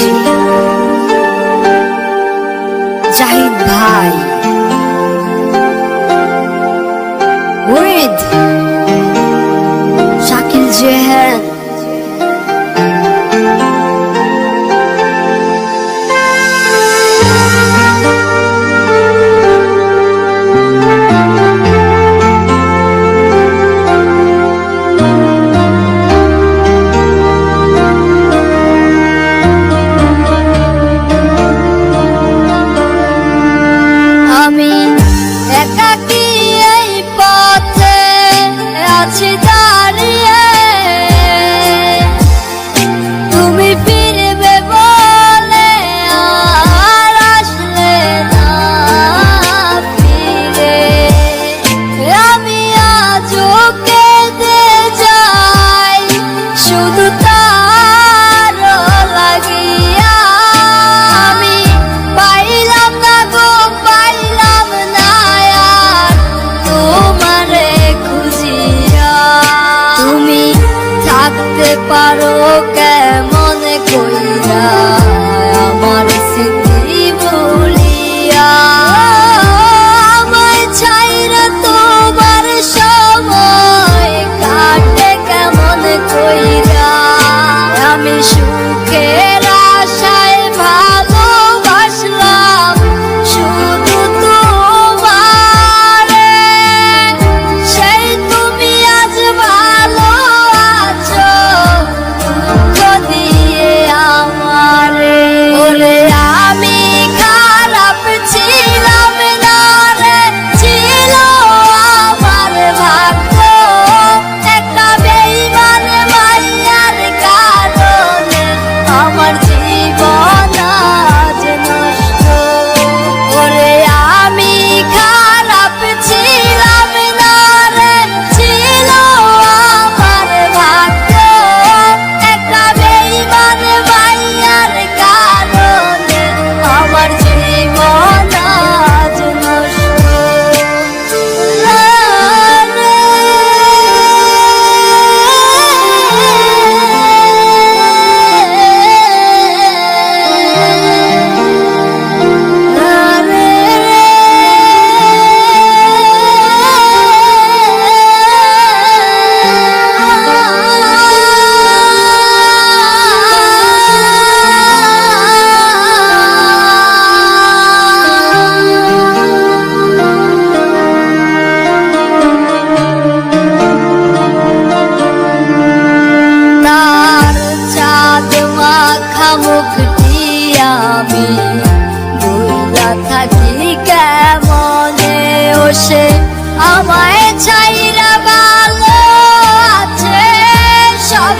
করেছি জাহিদ ভাই। ওরেদ থাকতে পারো কেমন কইরা? থাকি কেমনে ও সে আমায় ছাইরা ভালো আছে সব